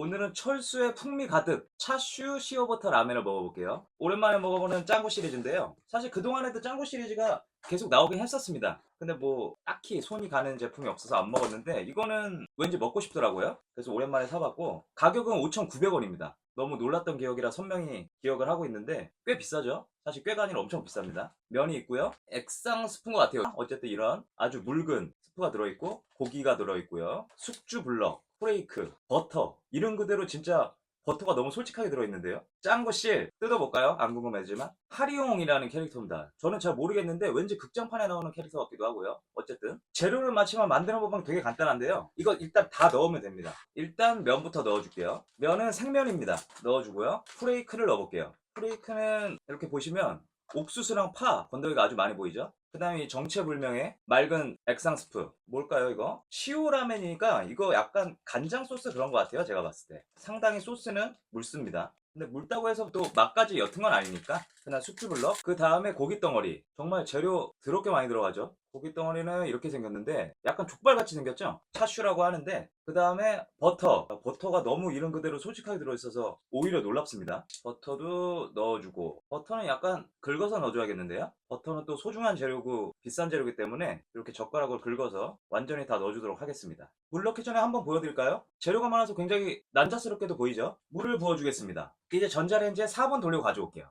오늘은 철수의 풍미 가득 차슈 시어버터 라면을 먹어볼게요. 오랜만에 먹어보는 짱구 시리즈인데요. 사실 그동안에도 짱구 시리즈가 계속 나오긴 했었습니다. 근데 뭐 딱히 손이 가는 제품이 없어서 안 먹었는데 이거는 왠지 먹고 싶더라고요. 그래서 오랜만에 사봤고 가격은 5,900원입니다. 너무 놀랐던 기억이라 선명히 기억을 하고 있는데 꽤 비싸죠? 사실 꽤가 아니라 엄청 비쌉니다. 면이 있고요. 액상 스프인 것 같아요. 어쨌든 이런 아주 묽은 스프가 들어있고 고기가 들어있고요. 숙주 블럭, 프레이크, 버터 이름 그대로 진짜 버터가 너무 솔직하게 들어있는데요. 짱구씨 뜯어볼까요? 안 궁금하지만 하리용이라는 캐릭터입니다. 저는 잘 모르겠는데 왠지 극장판에 나오는 캐릭터 같기도 하고요. 어쨌든 재료를 맞추면 만드는 법은 되게 간단한데요. 이거 일단 다 넣으면 됩니다. 일단 면부터 넣어줄게요. 면은 생면입니다. 넣어주고요. 프레이크를 넣어볼게요. 프레이크는 이렇게 보시면 옥수수랑 파 건더기가 아주 많이 보이죠? 그 다음에 정체불명의 맑은 액상 스프. 뭘까요 이거? 시오라멘이니까 이거 약간 간장 소스 그런 것 같아요 제가 봤을 때. 상당히 소스는 묽습니다. 근데 묽다고 해서 또 맛까지 옅은 건 아니니까. 그냥 숙주블럭 그 다음에 고깃덩어리. 정말 재료 더럽게 많이 들어가죠 고깃덩어리는 이렇게 생겼는데 약간 족발같이 생겼죠? 차슈라고 하는데 그 다음에 버터. 버터가 너무 이름 그대로 솔직하게 들어있어서 오히려 놀랍습니다. 버터도 넣어주고. 버터는 약간 긁어서 넣어줘야겠는데요? 버터는 또 소중한 재료고 비싼 재료기 때문에 이렇게 젓가락으로 긁어서 완전히 다 넣어주도록 하겠습니다. 물 넣기 전에 한번 보여드릴까요? 재료가 많아서 굉장히 난자스럽게도 보이죠? 물을 부어주겠습니다. 이제 전자레인지에 4분 돌리고 가져올게요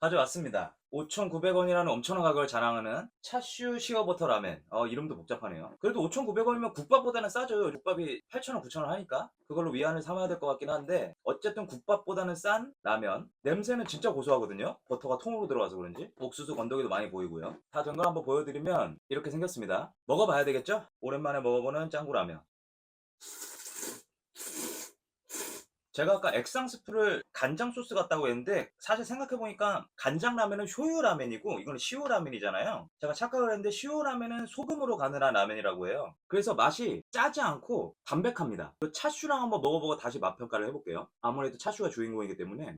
가져왔습니다. 5,900원이라는 엄청난 가격을 자랑하는 차슈 시어버터 라멘. 어, 이름도 복잡하네요. 그래도 5,900원이면 국밥보다는 싸죠. 국밥이 8,000원, 9,000원 하니까. 그걸로 위안을 삼아야 될 것 같긴 한데, 어쨌든 국밥보다는 싼 라면. 냄새는 진짜 고소하거든요. 버터가 통으로 들어가서 그런지. 옥수수 건더기도 많이 보이고요. 다 된 걸 한번 보여드리면 이렇게 생겼습니다. 먹어봐야 되겠죠? 오랜만에 먹어보는 짱구 라면. 제가 아까 액상 스프를 간장 소스 같다고 했는데 사실 생각해보니까 간장 라면은 쇼유 라면이고 이거는 시오 라면이잖아요. 제가 착각을 했는데 시오 라면은 소금으로 가늘한 라면이라고 해요. 그래서 맛이 짜지 않고 담백합니다. 그 차슈랑 한번 먹어보고 다시 맛 평가를 해볼게요. 아무래도 차슈가 주인공이기 때문에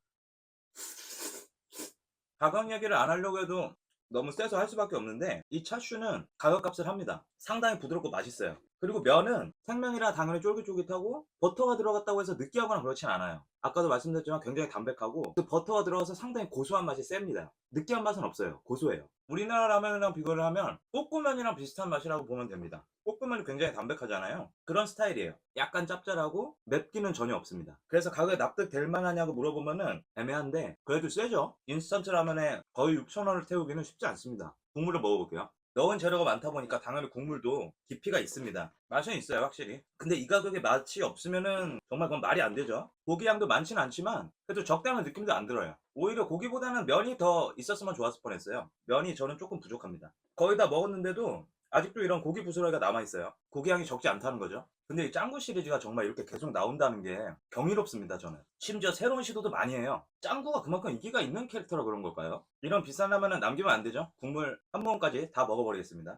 가격 얘기를 안 하려고 해도 너무 세서 할 수밖에 없는데 이 차슈는 가격값을 합니다. 상당히 부드럽고 맛있어요. 그리고 면은 생면이라 당연히 쫄깃쫄깃하고 버터가 들어갔다고 해서 느끼하거나 그렇진 않아요. 아까도 말씀드렸지만 굉장히 담백하고 그 버터가 들어가서 상당히 고소한 맛이 셉니다. 느끼한 맛은 없어요. 고소해요. 우리나라 라면이랑 비교를 하면 볶음면이랑 비슷한 맛이라고 보면 됩니다. 볶음면이 굉장히 담백하잖아요. 그런 스타일이에요. 약간 짭짤하고 맵기는 전혀 없습니다. 그래서 가격에 납득될 만하냐고 물어보면은 애매한데 그래도 세죠. 인스턴트 라면에 거의 6,000원을 태우기는 쉽지 않습니다. 국물을 먹어볼게요. 넣은 재료가 많다 보니까 당연히 국물도 깊이가 있습니다. 맛은 있어요, 확실히. 근데 이 가격에 맛이 없으면은 정말 그건 말이 안 되죠. 고기 양도 많지는 않지만 그래도 적당한 느낌도 안 들어요. 오히려 고기보다는 면이 더 있었으면 좋았을 뻔했어요. 면이 저는 조금 부족합니다. 거의 다 먹었는데도 아직도 이런 고기 부스러기가 남아있어요. 고기 양이 적지 않다는 거죠. 근데 이 짱구 시리즈가 정말 이렇게 계속 나온다는 게 경이롭습니다, 저는. 심지어 새로운 시도도 많이 해요. 짱구가 그만큼 인기가 있는 캐릭터라 그런 걸까요? 이런 비싼 라면은 남기면 안 되죠? 국물 한 모금까지 다 먹어버리겠습니다.